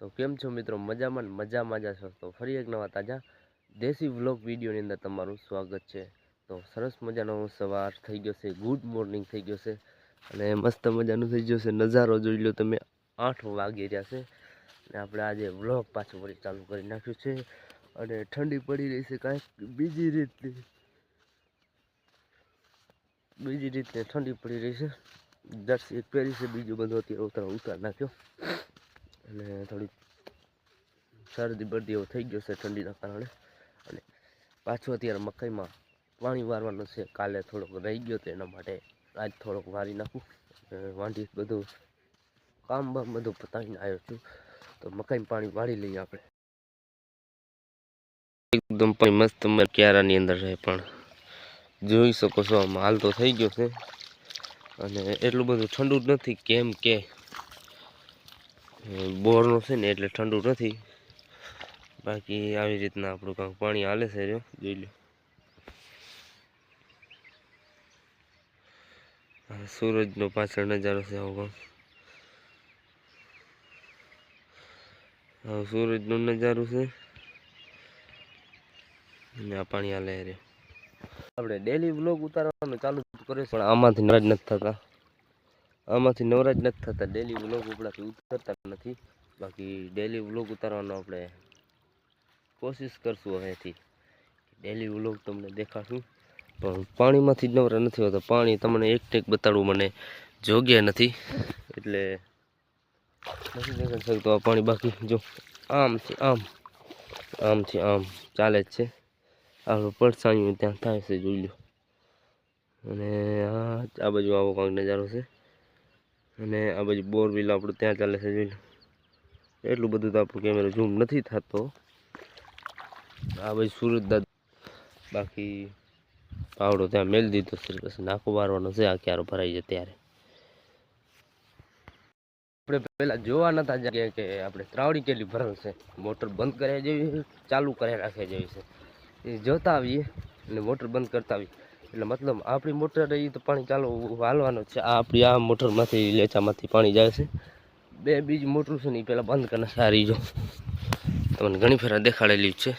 તો કેમ છો મિત્રો? મજામાં મજામાં જ છો તો ફરી એક નવા તાજા દેશી વ્લોગ વિડીયોની અંદર તમારું સ્વાગત છે. તો સરસ મજાનો સવાર થઈ ગયો છે, ગુડ મોર્નિંગ થઈ ગયો છે અને મસ્ત મજાનું થઈ ગયો છે નજારો જોઈ લો તમે. આઠ વાગી રહ્યા છે અને આપણે આજે વ્લોગ પાછું ફરી ચાલુ કરી નાખ્યું છે અને ઠંડી પડી રહી છે કાંઈક બીજી રીતની. બીજી રીતે ઠંડી પડી રહી છે. દસ એક પહેરી છે, બીજું બધું અત્યારે ઉતાર ઉતાર નાખ્યો. અને થોડી શરદી બરદી એવો થઈ ગયો છે ઠંડીના કારણે. અને પાછું અત્યારે મકાઈમાં પાણી વારવાનું છે. કાલે થોડોક રહી ગયો તો એના માટે આજ થોડોક વારી નાખું. વાંઢી બધું કામ બામ બધું પતાવીને આવ્યો છું. તો મકાઈમાં પાણી વાળી લઈએ આપણે. એકદમ પાણી મસ્ત ક્યારાની અંદર રહે પણ જોઈ શકો છો, આમાં હાલ તો થઈ ગયો છે. અને એટલું બધું ઠંડુ જ નથી, કેમ કે બોરનું છે ને એટલે ઠંડુ નથી. બાકી આવી રીતના આપણું કાંક પાણી હાલે છે રહ્યો જોઈ લો. સૂરજનો પાછળ નજારો છે આવો કાંક. સૂરજનો નજારો છે. અને આ પાણી હાલે રહ્યો આપણે ડેલી વ્લોગ ઉતારવાનું ચાલુ કર્યું પણ આમાંથી નવરાજ નથી થતા. આમાંથી નવરાજ નથી થતા ડેલી વ્લોગ ઉપડાથી ઉતરતા નથી. બાકી ડેલી વ્લોગ ઉતારવાનો આપણે કોશિશ કરશું હવેથી ડેલી વ્લોગ તમને દેખાડશું. પણ પાણીમાંથી જ નવરા નથી હોતા. પાણી તમને એક ટેક બતાડવું મને જોગ્ય નથી. એટલે નથી દેખાડી શકતો આ પાણી. બાકી જો આમથી આમ. આમથી આમ. ચાલે જ છે. આપણું પડસાયું ત્યાં થાય છે, જોઈ લો અને આ આ બાજુ આવો કાંઈક નજારો છે. અને આ બાજુ બોરવેલ આપણું ત્યાં ચાલે છે એટલું બધું તો આપણું કેમેરો ઝૂમ નથી થતો. આ બાજુ સુરત દાદ બાકી પાવડો ત્યાં મેળ દીધો છે, પછી નાખો વારવાનો છે, આ ક્યારો ભરાઈ જાય ત્યારે. આપણે પહેલાં જોવા નતા જઈએ કે આપણે ત્રાવડી કેટલી ભરેલ છે. મોટર બંધ કર્યા જેવી ચાલુ કર્યા રાખે જેવી છે. એ જોતા આવીએ અને મોટર બંધ કરતા આવીએ. એટલે મતલબ આપણી મોટર એ તો પાણી ચાલુ વાલવાનું છે. આ આપણી આ મોટરમાંથી લેચામાંથી પાણી જાય છે. બે બીજી મોટર છે ને એ પહેલાં બંધ કરીને સારી જો. તમને ઘણી ફેરા દેખાડેલી છે.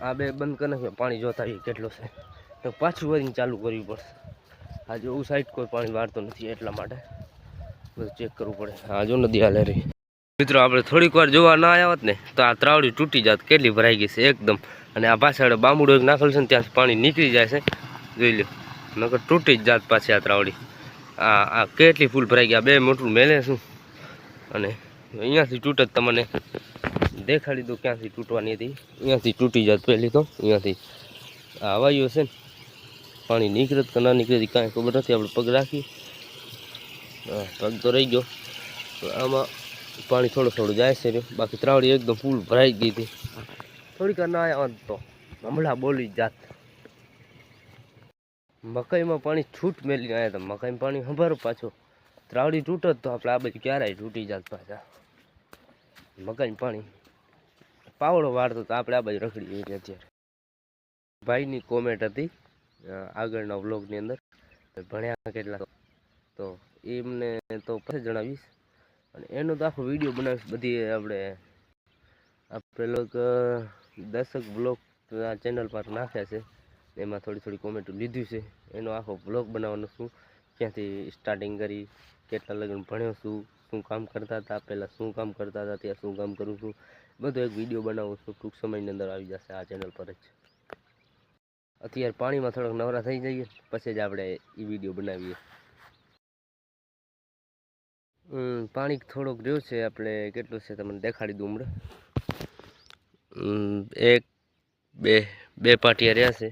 આ બે બંધ કરી નાખ્યો પાણી જોતા કેટલો છે. તો પાછું વળીને ચાલુ કરવી પડશે. આ જો સાઈડ કોઈ પાણી વાળતો નથી એટલા માટે. બધું ચેક કરવું પડે. આ જો નદી હાલે રહી. મિત્રો, આપણે થોડીક વાર જોવા ના આવ્યા હોત ને, તો આ ત્રાવડી તૂટી જાત, કેટલી ભરાઈ ગઈ છે, એકદમ. અને આ પાછળ બાંબુડો નાખેલું છે ને ત્યાંથી પાણી નીકળી જાય છે. જોઈ લો નકર તૂટી જ જાત પાછી આ ત્રાવડી. આ આ કેટલી ફૂલ ભરાઈ ગયા. બે મોટું મેલે શું અને અહીંયાથી તૂટત તમને દેખાડી દઉં ક્યાંથી તૂટવાની હતી. અહીંયાથી તૂટી જાત પહેલી તો. અહીંયાથી આ હવાઈઓ છે ને, પાણી નીકળત કે ના નીકળે કાંઈ ખબર નથી. આપણે પગ રાખી પગ તો રહી ગયો. આમાં પાણી થોડું થોડું જાય છે. બાકી ત્રાવડી એકદમ ફૂલ ભરાઈ ગઈ હતી. થોડીક હોત તો. હમણાં બોલી જાત. મકાઈમાં પાણી છૂટ મેલી આવ્યા હતા મકાઈમાં પાણી સંભારો પાછો. ત્રાવડી તૂટત તો આપણે આ બાજુ ક્યારેય તૂટી જાત પાછા. મકાઈનું પાણી. પાવડો વાળતો તો આપણે આ બાજુ રખડી જઈએ અત્યારે. ભાઈની કોમેન્ટ હતી આગળના વ્લોગની અંદર. ભણ્યા કેટલા તો. એમને તો પછી જણાવીશ. અને એનો તો આખો વીડિયો બનાવીશ બધી આપણે. આપણે લોક દસક બ્લોગ આ ચેનલ પર નાખ્યા છે. એમાં થોડી થોડી કોમેન્ટો લીધી છે. એનો આખો બ્લોગ બનાવવાનો છું. ક્યાંથી સ્ટાર્ટિંગ કરી કેટલા લગ્ન ભણ્યો છું શું કામ કરતા હતા પહેલાં શું કામ કરતા હતા ત્યાં શું કામ કરું છું. બધો એક વીડિયો બનાવું છું. ટૂંક સમયની અંદર આવી જશે આ ચેનલ પર જ. અત્યારે પાણીમાં થોડોક નવરા થઈ જઈએ પછી જ આપણે એ વીડિયો બનાવીએ. પાણી થોડોક રહ્યો છે. આપણે કેટલું છે તમને દેખાડી દઉં હમણાં. હમ, એક, બે બે પાટિયા રહ્યા છે.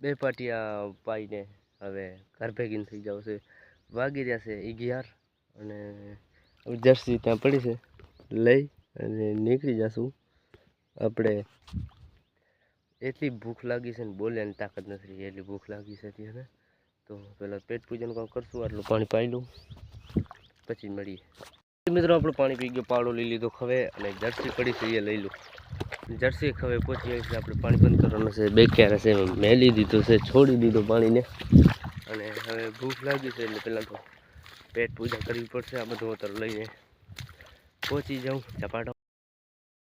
બે પાટિયા પાઈને હવે ઘર ભેગીને થઈ જાવ છે. વાગી રહ્યા છે અગિયાર અને જર્સી ત્યાં પડી છે. લઈ અને નીકળી જશું. આપણે એટલી ભૂખ લાગી છે ને બોલ્યાની તાકાત નથી રહી, એટલી ભૂખ લાગી છે અત્યારે. તો પહેલાં પેટ પૂજન કામ કરશું, આટલું પાણી પાઈ લઉં, પછી મળીએ. મિત્રો, આપણું પાણી પી ગયો, પાવડો લઈ લીધો ખવે અને જર્સી પડી છે, એ લઈ લો. જર્સી ખવે પહોંચી છે આપણે પાણી બંધ કરવાનું છે. બે ક્યારે છે, મેલી દીધું છે, છોડી દીધું પાણીને. અને હવે ભૂખ લાગી છે એટલે પહેલાં તો પેટ પૂજા કરવી પડશે, આ બધું અત્યારે લઈને. પહોંચી જાઉં, ચપાટો.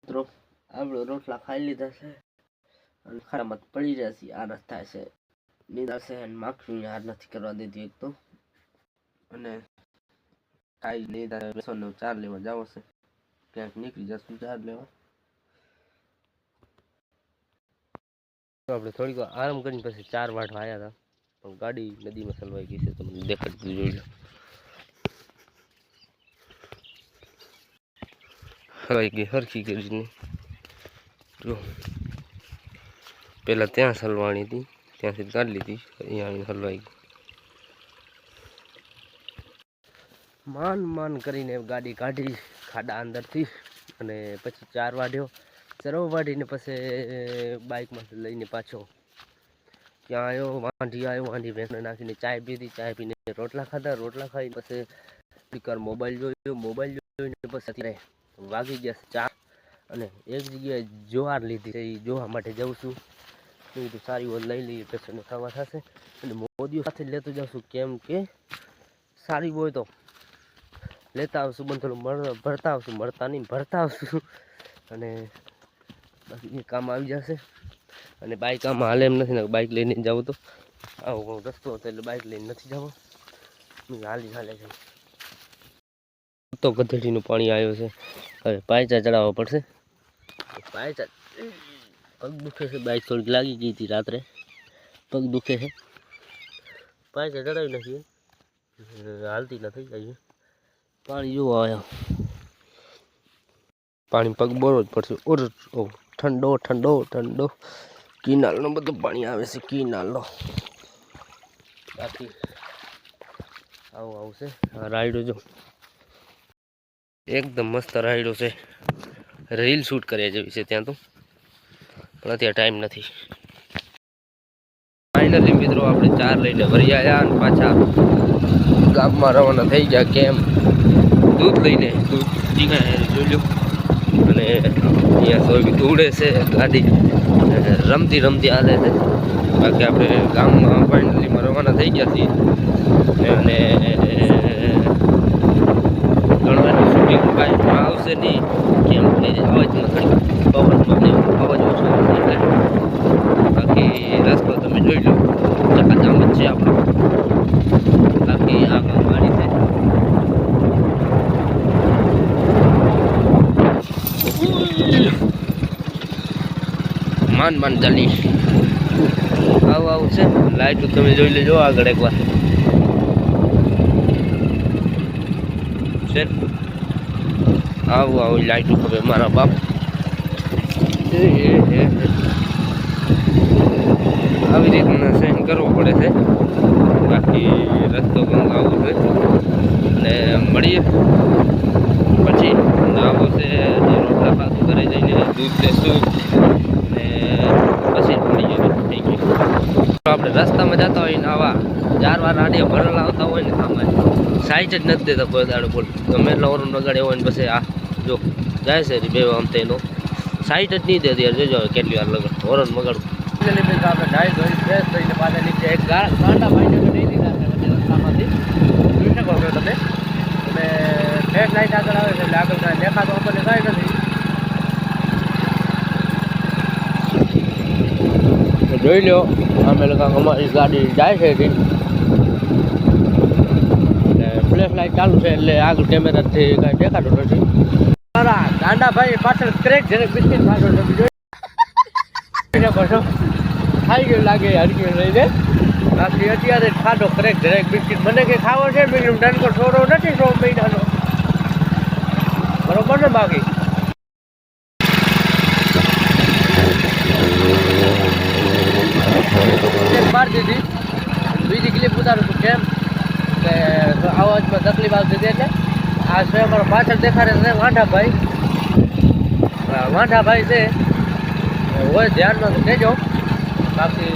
મિત્રો, આપણે રોટલા ખાઈ લીધા છે. અને ખારામાં પડી રહ્યા છીએ આ રસ્તા છે. નીંદર છે અને માખી હાર નથી કરવા દીધી એક તો. અને ખાઈ લીધા બેસો ચાર લેવા જાવ છે. ક્યાંક નીકળી જશું, ચાર લેવા. આપણે થોડીક આરામ કરીને પછી ચાર વાટવા આવ્યા હતા. પણ ગાડી નદીમાં સલવાઈ ગઈ છે તમને દેખાડતું જોઈ લો. સલવાઈ ગઈ હરખી કરીને જો પહેલાં ત્યાં સલવાણી હતી, ત્યાંથી કાઢી લીધી, અહીંયા આવીને હલવાઈ ગઈ. માન માન કરીને ગાડી કાઢી, ખાડા અંદરથી, અને પછી ચાર વાઢ્યો. ચરવ વાઢીને પછી બાઇકમાંથી લઈને પાછો. ત્યાં આવ્યો વાંઢી આવ્યો વાંઢી ભેંસને નાખીને ચાય પીધી, ચાય પીને રોટલા ખાધા, રોટલા ખાઈને પછી સ્પીકર મોબાઈલ જોયો, મોબાઈલ જોઈને પછી અત્યારે વાગી ગયા ચા અને એક જગ્યાએ જોવાર લીધી એ જોવા માટે જાઉં છું. કીધું સારી વાત લઈ લઈએ, પેશન્ટને ખાવા થશે. અને મોદીઓ સાથે લેતો જાઉં છું, કેમ કે સારી હોય તો. લેતા આવશું બંધ મળ ભરતા આવશું, મળતા નહીં, ભરતા આવશું. અને બાકી એ કામ આવી જશે. અને બાઇક આમ હાલે એમ નથી ને બાઇક લઈને જાઉં તો. આવો રસ્તો હતો એટલે બાઇક લઈને નથી જવો હાલી, હાલે છે. તો ગધેડીનું પાણી આવ્યું છે. હવે પાયચા ચડાવવા પડશે. પાયચા પગ દુખે છે બાઇક થોડીક લાગી ગઈ હતી રાત્રે. પગ દુખે છે. પાયચા ચડાવી નાખીએ. હાલતી નથી જાય પાણી જોવા આવ્યા. પાણી પગ બોરવો જ પડશે. ઓર ઓ ઠંડો ઠંડો ઠંડો. કિનાલનો બધું પાણી આવે છે, કિનાલનો. બાકી આવું, આવશે. છે રાયડો જો. એકદમ મસ્ત રાયડો છે. રીલ શૂટ કર્યા જેવી છે ત્યાં તો. પણ અત્યારે ટાઈમ નથી. ફાઇનલી મિત્રો, આપણે ચાર લઈને વરી આવ્યા અને પાછા ગામમાં રવાના થઈ ગયા કેમ? દૂધ લઈને, દૂધ. જોઈ લો અને અહીંયા સોય ઉડે છે ગાડી રમતી રમતી હાલે છે. બાકી આપણે ગામમાં ફાઇનલીમાં રવાના થઈ ગયા છીએ. અને ગણવાનું શૂટિંગ બાઇકમાં આવશે નહીં. કેમ કે અવાજમાં થોડી પવનમાં ને અવાજ ઓછો બાકી રસ્તો તમે જોઈ લો. ચકાચામ છે આપણો. બાકી આ ગાડી માંડ માન ચાલી. આવું આવું છે. લાઈટ તમે જોઈ લેજો આગળ એકવાર. છે? આવું આવું લાઈટ હવે મારા બાપ. આવી રીતના સહન કરવો પડે છે. બાકી રસ્તો પણ આવો છે. અને મળીએ. પછી આવો છે રોટલા પાછું કરી જઈને. દૂધ લેશું પછી જ મળીએ થઈ ગયું. આપણે રસ્તામાં જતા હોય ને આવા ચાર વાર આડીએ ભરેલા આવતા હોય ને સામે. સાઈઝ જ નથી દેતા કોઈ દાડો બોલ. ગમે એટલા ઓરું લગાડ્યો હોય ને પછી આ જો જાય છે બે આમ તેનો સાઈડ જ નહીં દેતી યાર જોજો કેટલી વાર લગાડ ઓરણ મગાડું આપણે ડાઈ ધોઈ ફ્રેશ થઈને પાછા નીચે એક ગાંડા ભાઈને લીધા છે રસ્તામાંથી. જોઈ શકો છો તમે. અને ફ્રેશ લાઈટ આગળ આવે છે, એટલે આગળ દેખાતો આપણને કાંઈ નથી તો જોઈ લો અમે લોકો અમારી ગાડી જાય છે ફ્લેશ લાઇટ ચાલુ છે એટલે આગળ કેમેરાથી કાંઈ દેખાતું નથી. મારા ગાંડા ભાઈ પાછળ ક્રેક જેને બિસ્કિટ પાછળ છો. ખાઈ ગયું લાગે હરકી લઈને બાકી અત્યારે ખાધો ક્રેક દરેક બિસ્કિટ. મને કંઈ ખાવો છે? મીડિયમ ડનકો છોડો નથી સો મહિનાનો. બરોબર ને બાકી એક મારી દીધી બીજી ક્લિપ ઉતારું છું. કેમ? કે અવાજમાં તકલીફ આવતી હતી એટલે આ છે અમારો પાછળ દેખાડે છે વાંઢાભાઈ. વાંઢાભાઈ છે. હોય ધ્યાનમાં કહેજો બાકી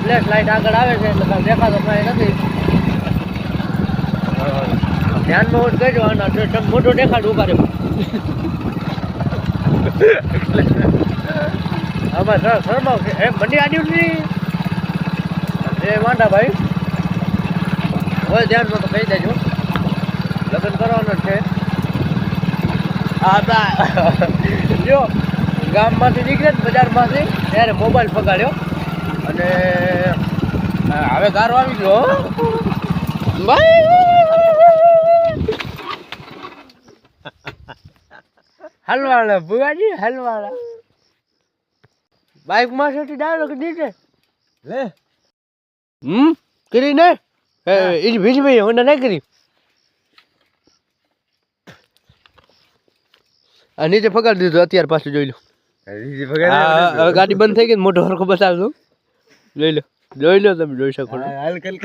ફ્લેશ લાઇટ આગળ આવે છે એટલે કાંઈ દેખાતો કાંઈ નથી. ધ્યાનમાં હોય કહેજો તમે મોટો દેખાડ ઊભા રહ્યો આમાં સર શરમાવ છે એ મંડી આડ્યું એ વાંઢાભાઈ હોય ધ્યાનમાં તો કહી દેજો. લગ્ન કરવાનું છે. બા જો ગામમાંથી નીકળે ને બજારમાંથી ત્યારે મોબાઈલ પગાડ્યો અને હવે ગારો આવી ગયો. હલવાળા ભુવાજી હલવાળા બાઇકમાં છે દીધે લે. હમ? કરી ને એ ભીજ ભાઈ હોને ના કરી આ નીચે ફગાડી દીધું અત્યારે પાછું જોઈ લો. હવે ગાડી બંધ થઈ ગઈ ને મોટો હરખો બતાવજો જોઈ લો જોઈ લો તમે જોઈ શકો હાલ કલ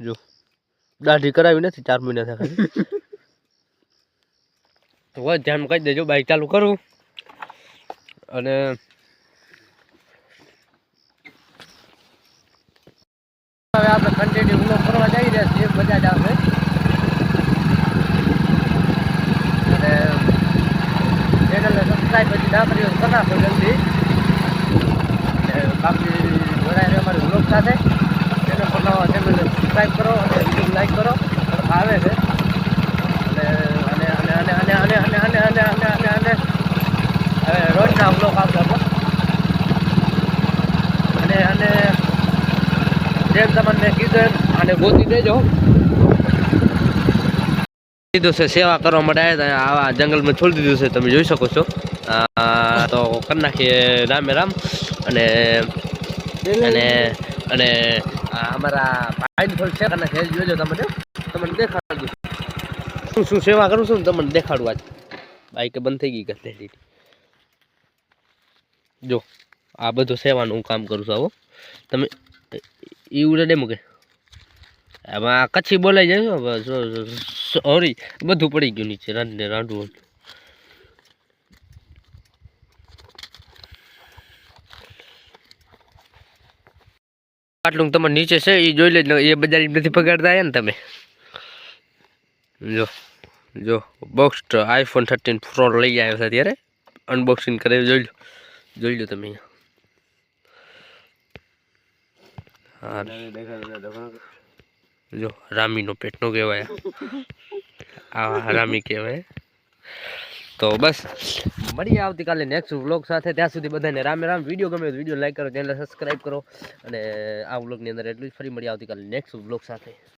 જો દાઢી કરાવી નથી ચાર મહિના થયા તો ધ્યાન કહી દેજો બાઈક ચાલુ કરું. અને હવે આપણે કન્ટિન્યુ વ્લોગ કરવા જઈ રહ્યા છીએ, બધા જ આવે અને ચેનલને સબસ્ક્રાઈબ હજી ના કર્યો હોય તો કરી નાખો જલ્દી. તમને કીધું આને ગોતી દેજો. કીધું છે, સેવા કરવા માટે આવા જંગલમાં છોડી દીધું છે, તમે જોઈ શકો છો. તો કરી નાખીએ રામે રામ અને અને અને અમારા ભાઈ થોડી અને નાખી જોજો તમને. તમને દેખાડું. શું શું સેવા કરું છું તમને દેખાડું આજ. બાઈક બંધ થઈ ગઈ ગઈ જો, આ બધું સેવાનું હું કામ કરું છું, આવો. તમે એ ઉડે ડે મૂકે આમાં કચ્છી બોલાઈ જાય સોરી બધું પડી ગયું નીચે, રાંધને રાંધવું આટલું તમારે નીચે છે એ જોઈ લેજો, એ બજાર નથી પગાડતા ને તમે. જો જો બોક્સ આઈફોન થર્ટીન પ્રો લઈ આવ્યો છે અત્યારે. અનબોક્સિંગ કરે જોઈ લો જોઈ લો તમે હા જો રામીનો પેટનો કહેવાય. આ રામી કહેવાય. તો બસ મળીએ આવતીકાલે નેક્સ્ટ વ્લોગ સાથે. ત્યાં સુધી બધાને રામે રામ. વીડિયો ગમે તો વીડિયો લાઈક કરો ચેનલ સબસ્ક્રાઈબ કરો. અને આ વ્લોગની અંદર એટલું જ. ફરી મળીએ આવતીકાલે નેક્સ્ટ વ્લોગ સાથે.